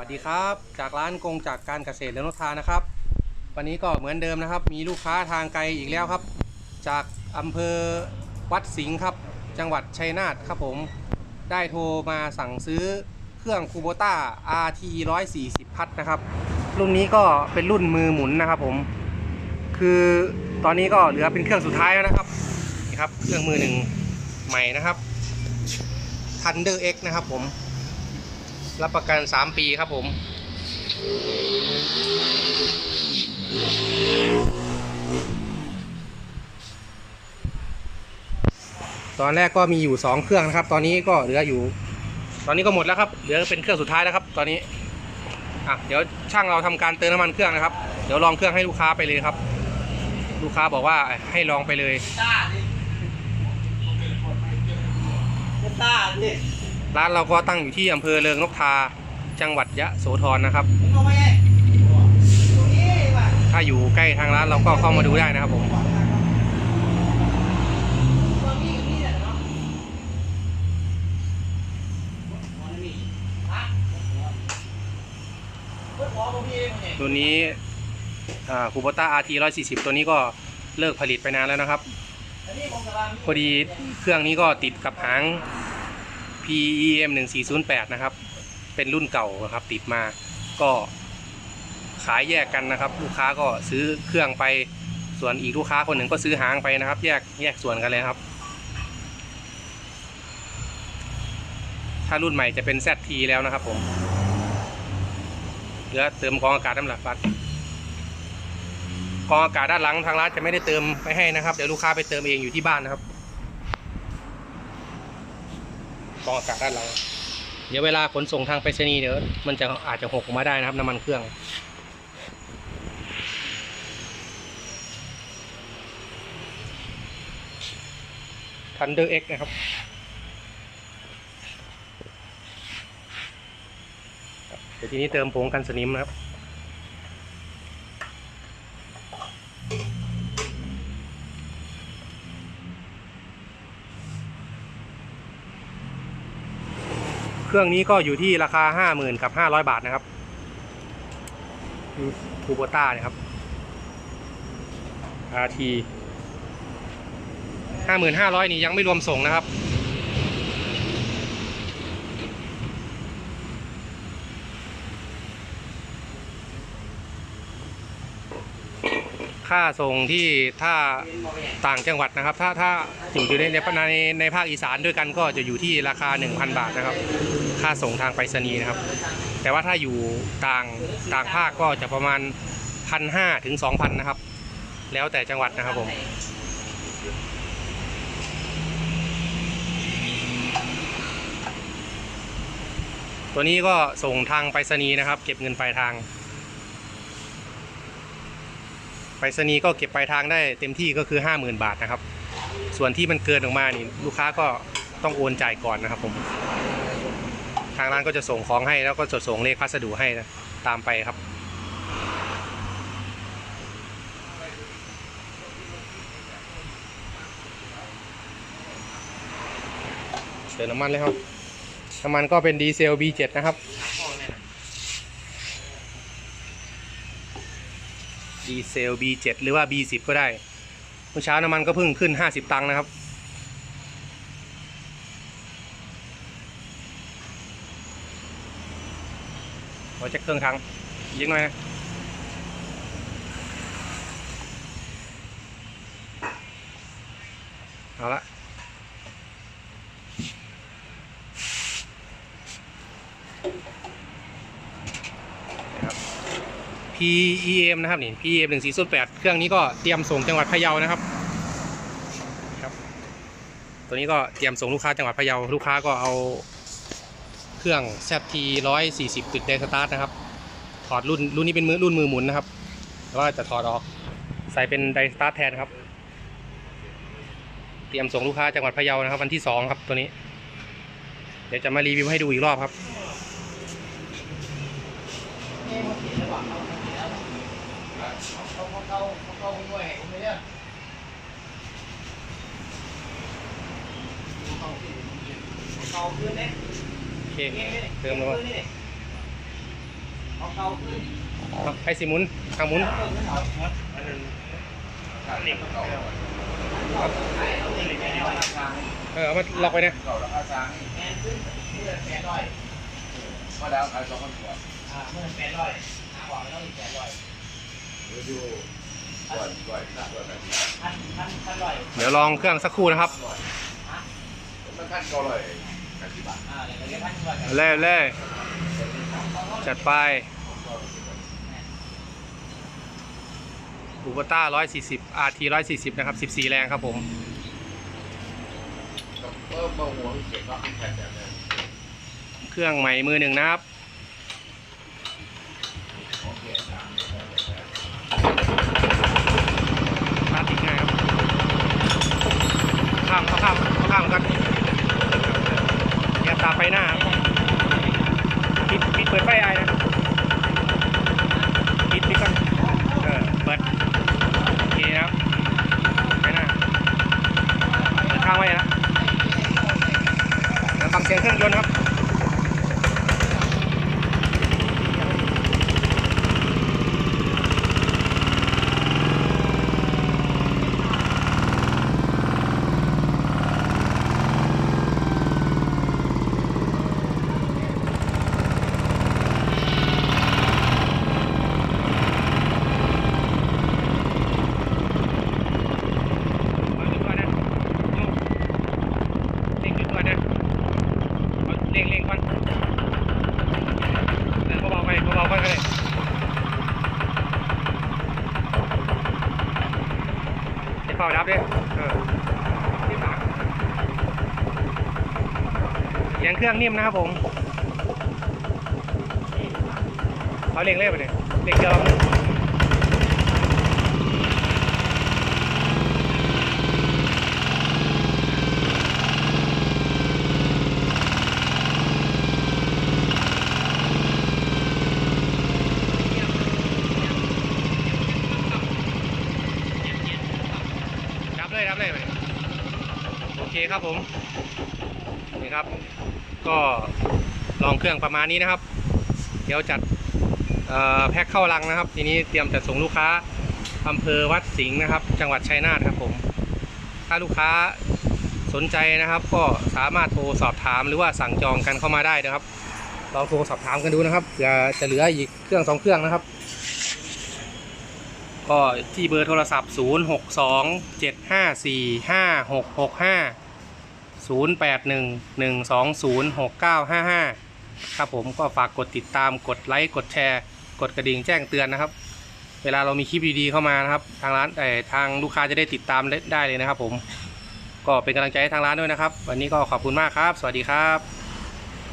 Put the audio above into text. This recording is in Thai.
วัสดีครับ จากร้านกงจากการเกษตรและนทานะครับ วันนี้ก็เหมือนเดิมนะครับ มีลูกค้าทางไกลอีกแล้วครับ จากอำเภอวัดสิงห์ครับ จังหวัดชัยนาทครับผมได้โทรมาสั่งซื้อเครื่องคูโบต้า RT 140 พัดนะครับ รุ่นนี้ก็เป็นรุ่นมือหมุนนะครับผม คือตอนนี้ก็เหลือเป็นเครื่องสุดท้ายแล้วนะครับนี่ครับ เครื่องมือหนึ่งใหม่นะครับ Thunder X นะครับผม รับประกัน 3 ปีครับผม ตอนแรกก็มีอยู่ 2 เครื่องนะครับ ตอนนี้ก็เหลืออยู่ ตอนนี้ก็หมดแล้วครับ เหลือเป็นเครื่องสุดท้ายแล้วครับ ตอนนี้อะเดี๋ยวช่างเราทำการเติมน้ำมันเครื่องนะครับ เดี๋ยวลองเครื่องให้ลูกค้าไปเลยครับ ลูกค้าบอกว่าให้ลองไปเลยต้าดิต้าดิ ร้านเราก็ตั้งอยู่ที่อำเภอเริงนกทา จังหวัดยะโสธรนะครับ ถ้าอยู่ใกล้ทางร้านเราก็เข้ามาดูได้นะครับผมตรงนี้กับนี่าะมันมีฮะอนหมอผมพี่เองเนี่ยตัวนี้คูโบตัวนี้ก็เลิกผลิตไปนานแล้วนะครับ พอดีเครื่องนี้ก็ติดกับหาง PEM 1408นะครับ เป็นรุ่นเก่านะครับ ติดมาก็ขายแยกกันนะครับ ลูกค้าก็ซื้อเครื่องไปส่วนอีกลูกค้าคนหนึ่งก็ซื้อหางไปนะครับ แยกแยกส่วนกันเลยครับ ถ้ารุ่นใหม่จะเป็น ZT แล้วนะครับผมเหลือเติมกองอากาศน้ำหลักบัตรกองอากาศด้านหลังทางร้านจะไม่ได้เติมไปให้นะครับ เดี๋ยวลูกค้าไปเติมเองอยู่ที่บ้านนะครับ กรองอากาศด้านหลัง เดี๋ยวเวลาขนส่งทางไปรษณีย์เดี๋ยวมันจะอาจจะหกออกมาได้นะครับน้ำมันเครื่อง Thunder X นะครับเดี๋ยวทีนี้เติมผงกันสนิมนะครับ รื่องนี้ก็อยู่ที่ราคา50,000กับ500บาทนะครับคูโบต้านะครับ RT 55,000นี่ยังไม่รวมส่งนะครับ ค่าส่งที่ถ้าต่างจังหวัดนะครับ ถ้าถ้าอยู่ในในในในภาคอีสานด้วยกันก็จะอยู่ที่ราคา 1,000 บาทนะครับ ค่าส่งทางไปรษณีย์นะครับ แต่ว่าถ้าอยู่ต่างต่างภาคก็จะประมาณพันห้าถึงสองพันนะครับ แล้วแต่จังหวัดนะครับผมตัวนี้ก็ส่งทางไปรษณีย์นะครับ เก็บเงินปลายทาง ไปรษณีย์ก็เก็บปลายทางได้เต็มที่ก็คือ 50,000 บาทนะครับ ส่วนที่มันเกินออกมานี่ลูกค้าก็ต้องโอนจ่ายก่อนนะครับผม ทางร้านก็จะส่งของให้แล้วก็จะส่งเลขพัสดุให้นะตามไปครับเติมน้ำมันเลยครับ น้ำมันก็เป็นดีเซล B7 นะครับ ดีเซล B7 หรือว่า B10 ก็ได้เมื่อเช้าน้ำมันก็เพิ่งขึ้น 50 ตังค์นะครับ เช็คเครื่องทั้งยิงหน่อยนะเอาละนะครับ PEM นะครับนี่ PEM 1 4 0 8เครื่องนี้ก็เตรียมส่งจังหวัดพะเยานะครับครับ ตัวนี้ก็เตรียมส่งลูกค้าจังหวัดพะเยาลูกค้าก็เอา เครื่อง ZT 140ติดไดสตาร์ทนะครับ ถอดรุ่นรุ่นนี้เป็นมือรุ่นมือหมุนนะครับแต่ว่าจะถอดออกใส่เป็นไดสตาร์ทแทนครับ เตรียมส่งลูกค้าจังหวัดพะเยานะครับ วันที่สองครับตัวนี้ เดี๋ยวจะมารีวิวให้ดูอีกรอบครับเขาเขาเขาเขาหน่วยผมไม่เลือาขึ้นเนี่ย เคเติมแล้วขึ้นนี่เอาให้สิมุนทางมุนเอาขึ้นเอาอันนั้นอันนี้ก็เก่าเออเอามาล็อกไว้เนี่ยเก่าราคาช้างแอนขึ้นเอแปดร้อยก็แล้วขาสองพันกว่าอ่าเมื่อแปดร้อยหาบอกแล้วอีกแปดร้อยเดี๋ยวอยู่นก่อนหน้าก่อนแบเดี๋ยวลองเครื่องสักครู่นะครับมันขั้น เก่าเลยแปดสิบบาทอ่าเดี๋ยวเรียกพันร้อยกันเล่เล่จัดไปบูบต้า140 RT 140 นะครับ 14 แรงครับผมเครื่องใหม่มือหนึ่งนะครับข้างสตาร์ทติดง่ายครับ ข้ามข้ามข้ามกัน ตาไปหน้าครับปิดปิดเปิดไฟไอ้นะปิดปิดก่อนเออเปิดโอเคครับไปหน้าเปิดข้างไว้นะแล้วฟังเสียงเครื่องยนต์ครับ เอาดึงก่อนนะเร่งดึงก่อนนะ เอาเร่งเร่งก่อนเออเบาๆไปเบาๆไปก็ได้จะเป่าดับดิเออที่ปากเสียงเครื่องนิ่มนะครับผมเอาเร่งเร่งไปเลยเร่งเดียว รับเลยรับเลยไป ครับผมนี่ครับ ก็ลองเครื่องประมาณนี้นะครับ เดี๋ยวจัดแพ็คเข้าลังนะครับ ทีนี้เตรียมจัดส่งลูกค้าอำเภอวัดสิงห์นะครับ จังหวัดชัยนาทครับผม ถ้าลูกค้าสนใจนะครับ ก็สามารถโทรสอบถามหรือว่าสั่งจองกันเข้ามาได้นะครับลองโทรสอบถามกันดูนะครับเผื่อจะเหลืออีกเครื่องสองเครื่องนะครับ ก็ที่เบอร์โทรศัพท์ 0 6 2 7 5 4 5 6 6 5 0 8 1 1 2 0 6 9 5 5 ครับผมก็ฝากกดติดตามกดไลค์กดแชร์ กดกระดิ่งแจ้งเตือนนะครับ เวลาเรามีคลิปดีๆเข้ามานะครับ ทางร้านแต่ทางลูกค้าจะได้ติดตามได้เลยนะครับผมก็เป็นกำลังใจให้ทางร้านด้วยนะครับ วันนี้ก็ขอบคุณมากครับ สวัสดีครับ